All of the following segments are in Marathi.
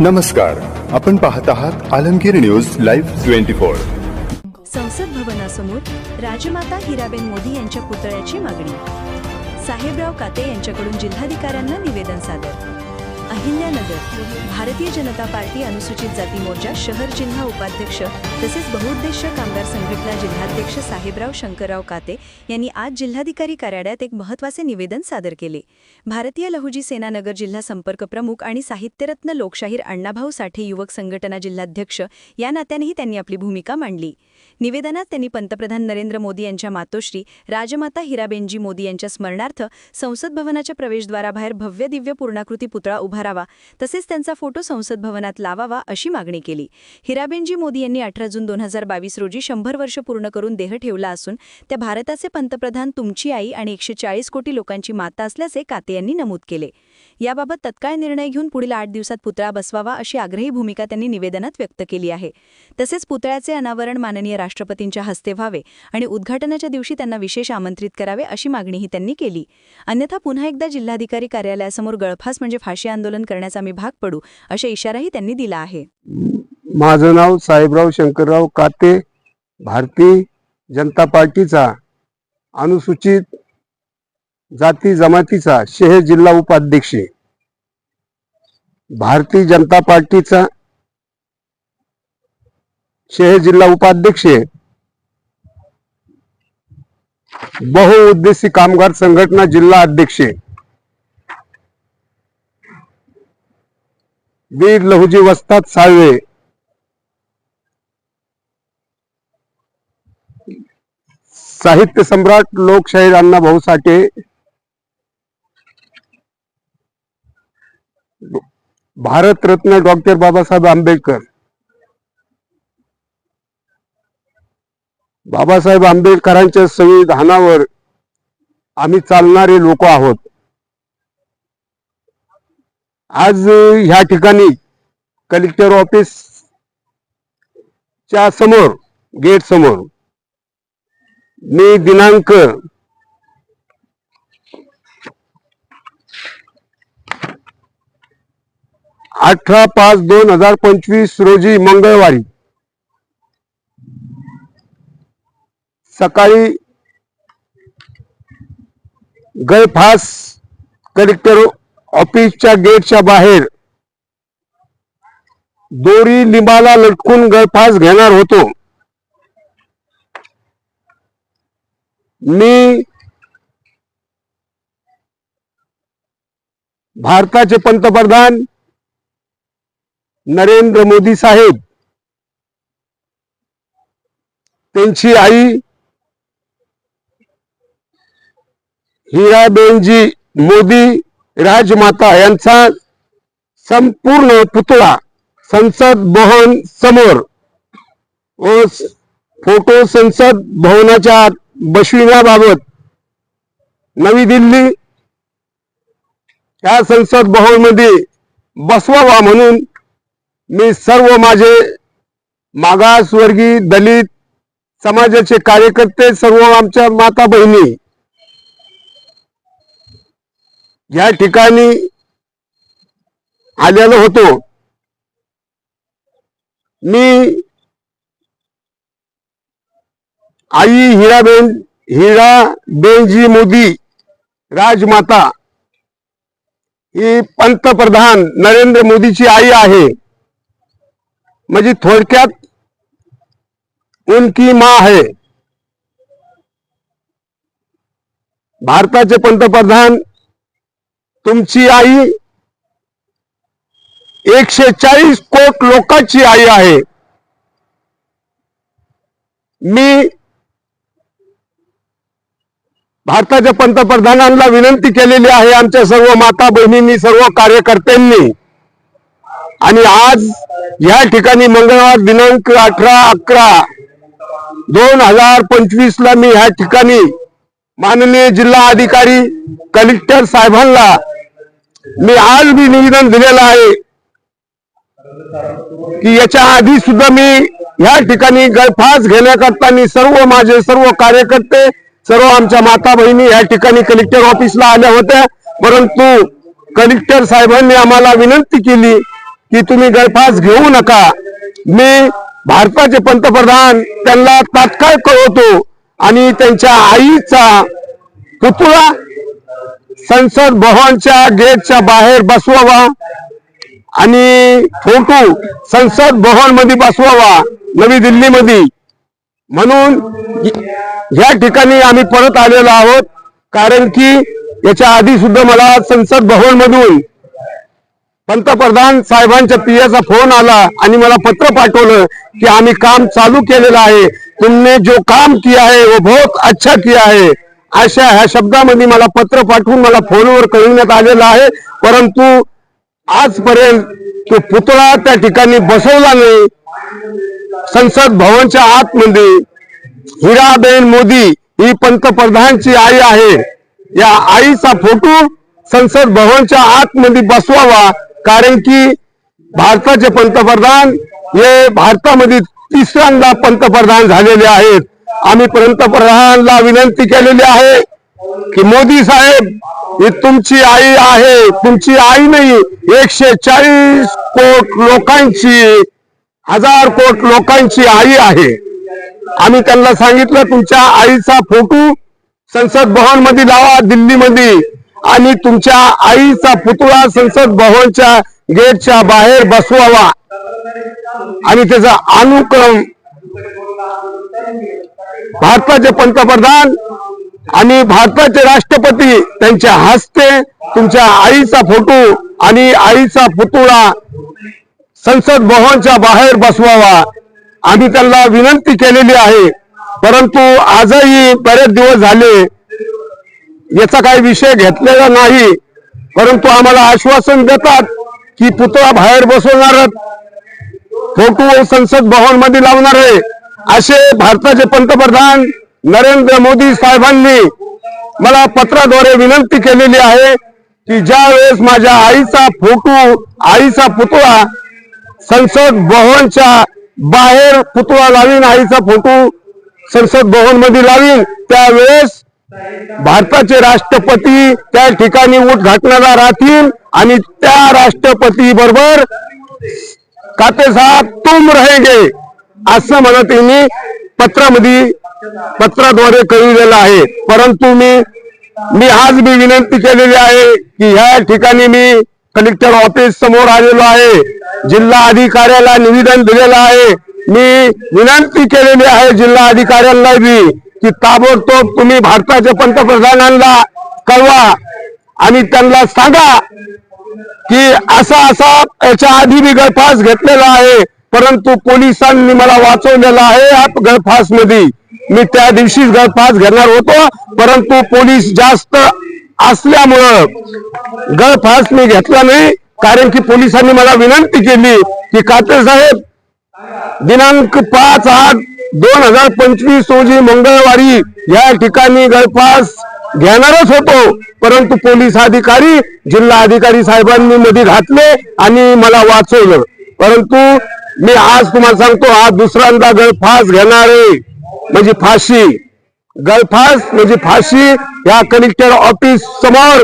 नमस्कार आपण पाहत आहात Alamgir news live twenty four. संसद भवनासमोर राजमाता हिराबेन मोदी यांच्या पुतळ्याची मागणी. साहेबराव काते यांच्याकडून जिल्हाधिकाऱ्यांना निवेदन सादर. अहिल्यानगर. भारतीय जनता पार्टी अनुसूचित जाती मोर्चा शहर जिल्हा उपाध्यक्ष तसेच बहुउद्देशीय कामगार संघटना जिल्हाध्यक्ष साहेबराव शंकरराव काते यांनी आज जिल्हाधिकारी कार्यालयात एक महत्त्वाचे निवेदन सादर केले. भारतीय लहुजी सेना नगर जिल्हा संपर्क प्रमुख आणि साहित्यरत्न लोकशाहीर अण्णाभाऊ साठे युवक संघटना जिल्हाध्यक्ष या नात्यानेही त्यांनी आपली भूमिका मांडली. निवेदनात त्यांनी पंतप्रधान नरेंद्र मोदी यांच्या मातोश्री राजमाता हिराबेनजी मोदी यांच्या स्मरणार्थ संसद भवनाच्या प्रवेशद्वाराबाहेर भव्य दिव्य पूर्णाकृती पुतळा करावा. तसेच त्यांचा फोटो संसद भवनात लावावा अशी मागणी केली. हिराबेनजी मोदी यांनी अठरा जून दोन हजार बावीस रोजी शंभर वर्ष पूर्ण करून देह ठेवला असून त्या भारताचे पंतप्रधान तुमची आई आणि एकशे चाळीस कोटी लोकांची माता असल्याचे काते यांनी नमूद केले. याबाबत तत्काळ निर्णय घेऊन पुढील आठ दिवसात पुतळा बसवावा अशी आग्रही भूमिका त्यांनी निवेदनात व्यक्त केली आहे. तसेच पुतळ्याचे अनावरण माननीय राष्ट्रपतींच्या हस्ते व्हावे आणि उद्घाटनाच्या दिवशी त्यांना विशेष आमंत्रित करावे अशी मागणीही त्यांनी केली. अन्यथा पुन्हा एकदा जिल्हाधिकारी कार्यालयासमोर गळफास म्हणजे फाशी आंदोलन करण्याचा आम्ही भाग पडू अशा इशाराही त्यांनी दिला आहे. माझं नाव साहेबराव शंकरराव काते भारतीय जनता पार्टीचा अनुसूचित जाती जमातीचा शहर जिल्हा उपाध्यक्ष. आहे. भारतीय जनता पार्टीचा शहर जिल्हा उपाध्यक्ष आहे. बहुउद्देशी कामगार संघटना जिल्हा अध्यक्ष आहे. वीर लहुजी वस्ताद साळवे साहित्य सम्राट लोकशाहीर अण्णा भाऊ साठे भारतरत्न डॉक्टर बाबासाहेब आंबेडकर. बाबासाहेब आंबेडकरांच्या संविधानावर आम्ही चालणारे लोक आहोत. आज ह्या ठिकाणी कलेक्टर ऑफिस च्या समोर गेट समोर मी दिनांक अठरा पाच दोन हजार पंचवीस रोजी मंगळवारी. सकाळी गळफास कलेक्टर ऑफिसच्या गेटच्या बाहेर दोरी लिंबाला लटकून गळफास घेणार होतो. मी भारताचे पंतप्रधान नरेंद्र मोदी साहेब त्यांची आई हिराबेनजी मोदी राजमाता यांचा संपूर्ण पुतळा संसद भवन समोर व फोटो संसद भवनाच्या बसविण्याबाबत नवी दिल्ली या संसद भवनमध्ये बसवावा म्हणून मी सर्व माझे मागासवर्गीय दलित समाजाचे कार्यकर्ते सर्व आमच्या माता बहिणी या ठिकाणी आलेलो होतो. मी आई हिराबेन हिराबेनजी मोदी राजमाता ही पंतप्रधान नरेंद्र मोदीची आई आहे. म्हणजे थोडक्यात उनकी माँ है. भारताचे पंतप्रधान तुमची आई एकशे चाळीस कोट लोकांची आई आहे. मी भारताच्या पंतप्रधानांना विनंती केलेली आहे आमच्या सर्व माता बहिणींनी सर्व कार्यकर्त्यांनी आणि आज या ठिकाणी मंगळवार दिनांक अठरा अकरा दोन हजार पंचवीस ला मी ह्या ठिकाणी माननीय जिल्हा अधिकारी कलेक्टर साहेबांना मी आज मी निवेदन दिलेलं आहे की याच्या आधी सुद्धा मी ह्या ठिकाणी गळफास घेण्याकरता मी सर्व माझे सर्व कार्यकर्ते सर्व आमच्या माता बहिणी या ठिकाणी कलेक्टर ऑफिसला आल्या होत्या. परंतु कलेक्टर साहेबांनी आम्हाला विनंती केली की तुम्ही गळफास घेऊ नका. मी भारताचे पंतप्रधान त्यांना तात्काळ कळवतो आणि त्यांच्या आईचा पुतळा संसद भवनच्या गेटच्या बाहेर बसवावा आणि फोटो संसद भवनमध्ये बसवावा नवी दिल्लीमध्ये. म्हणून या ठिकाणी आम्ही परत आलेलो आहोत कारण की याच्या आधी सुद्धा मला संसद भवन मधून पंतप्रधान साहेबांच्या पियाचा फोन आला आणि मला पत्र पाठवलं की आम्ही काम चालू केलेलं आहे. तुमने जो काम किया है वो बहुत अच्छा किया है. अशा ह्या शब्दामध्ये मला पत्र पाठवून मला फोनवर कळविण्यात आलेलं आहे. परंतु आजपर्यंत तो पुतळा त्या ठिकाणी बसवला नाही. संसद भवनच्या आतमध्ये हिराबेन मोदी ही पंतप्रधानची आई आहे. या आईचा फोटो संसद भवनच्या आतमध्ये बसवावा कारण की भारताचे पंतप्रधान हे भारतामध्ये तिसऱ्यांदा पंतप्रधान झालेले आहेत. आम्ही पंतप्रधानांना विनंती केलेली आहे की मोदी साहेब ही तुमची आई आहे. तुमची आई नाही एकशे चाळीस कोट लोकांची हजार कोट लोकांची आई आहे. आम्ही त्यांना सांगितलं तुमच्या आईचा फोटो संसद भवनमध्ये लावा दिल्लीमध्ये. आणि तुमच्या आईचा पुतळा संसद भवनच्या गेटच्या बाहेर बसवावा. आणि त्याचा अनुक्रम. भारताचे पंतप्रधान आणि भारताचे राष्ट्रपती त्यांच्या हस्ते तुमच्या आईचा फोटो आणि आईचा पुतळा संसद भवनच्या बाहेर बसवावा. आम्ही त्यांना विनंती केलेली आहे. परंतु आजही बरेच दिवस झाले याचा काही विषय घेतलेला नाही. परंतु आम्हाला आश्वासन देतात की पुतळा बाहेर बसवणार फोटो संसद भवनमध्ये लावणार आहे. असे भारताचे पंतप्रधान नरेंद्र मोदी साहेबांनी मला पत्राद्वारे विनंती केलेली आहे की ज्या वेळेस माझ्या आईचा फोटो आईचा पुतळा संसद भवनच्या बाहेर पुतळा लावीन आईचा फोटो संसद भवनमध्ये लावीन त्यावेळेस भारताचे राष्ट्रपती त्या ठिकाणी उद्घाटनाला राहतील आणि त्या राष्ट्रपती बरोबर काते साहेब तुम रहेंगे असं म्हणत मी पत्रामध्ये पत्राद्वारे कळविलेलं आहे. परंतु मी मी आज मी विनंती केलेली आहे की ह्या ठिकाणी मी कलेक्टर ऑफिस समोर आलेलो आहे. जिल्हा अधिकाऱ्याला निवेदन दिलेलं आहे. मी विनंती केलेली आहे जिल्हा अधिकाऱ्यांना बी. की ताबडतोब तुम्ही भारताच्या पंतप्रधानांना कळवा. आणि त्यांना सांगा की असा असा याच्या आधी मी गळफास घेतलेला आहे परंतु पोलिसांनी मला वाचवलेला आहे या गळफासमध्ये मी त्या दिवशीच गळफास घेणार होतो परंतु पोलीस जास्त असल्यामुळं गळफास मी घेतला नाही कारण की पोलिसांनी मला विनंती केली की काते साहेब दिनांक पाच आठ दोन हजार पंचवीस रोजी मंगळवारी या ठिकाणी गळफास घेणारच होतो. परंतु पोलीस अधिकारी जिल्हा अधिकारी साहेबांनी मध्ये घातले आणि मला वाचवलं. परंतु मी आज तुम्हाला सांगतो आज दुसऱ्यांदा गळफास घेणार आहे. म्हणजे फाशी. गळफास म्हणजे फाशी या कलेक्टर ऑफिस समोर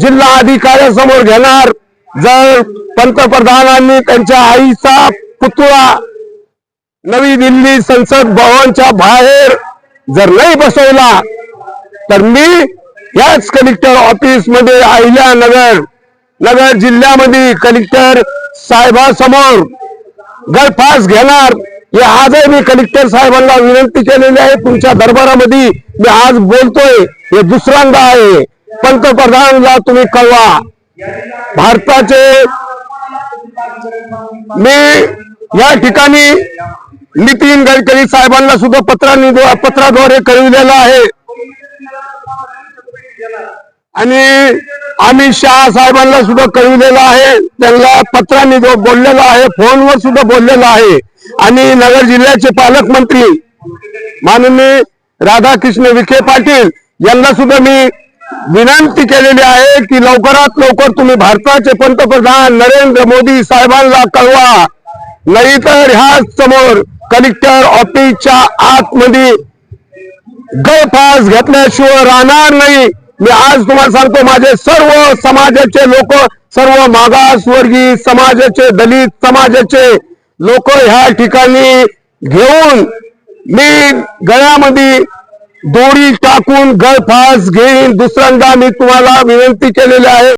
जिल्हा अधिकाऱ्यासमोर घेणार. जर पंतप्रधानांनी त्यांच्या आईचा पुतळा नवी दिल्ली संसद भवनच्या बाहेर जर नाही बसवला तर मी याच कलेक्टर ऑफिसमध्ये अहिल्यानगर नगर जिल्ह्यामध्ये कलेक्टर साहेबांसमोर गळफास घेणार. हे आजही मी कलेक्टर साहेबांना विनंती केलेली आहे. तुमच्या दरबारामध्ये मी आज बोलतोय. हे दुसऱ्यांदा आहे. पंतप्रधानला तुम्ही कळवा. भारताचे मी या ठिकाणी नितीन गडकरी साहेबांना सुद्धा पत्रांनी पत्राद्वारे कळविलेलं आहे. आणि अमित शहा साहेबांना सुद्धा कळविलेलं आहे. त्यांना पत्रांनी बोललेलं आहे. फोनवर सुद्धा बोललेला आहे. आणि नगर जिल्ह्याचे पालकमंत्री माननीय राधाकृष्ण विखे पाटील यांना सुद्धा मी विनंती केलेली आहे की लवकरात लवकर तुम्ही भारताचे पंतप्रधान नरेंद्र मोदी साहेबांना कळवा. नाहीतर ह्या समोर कलेक्टर ऑफिसच्या आतमध्ये गळफास घेतल्याशिवाय राहणार नाही. मी आज तुम्हाला सांगतो माझे सर्व समाजाचे लोक सर्व मागासवर्गीय समाजाचे दलित समाजाचे लोक ह्या ठिकाणी घेऊन मी गळ्यामध्ये दोरी टाकून गळफास घेईन. दुसऱ्यांदा मी तुम्हाला विनंती केलेली आहे.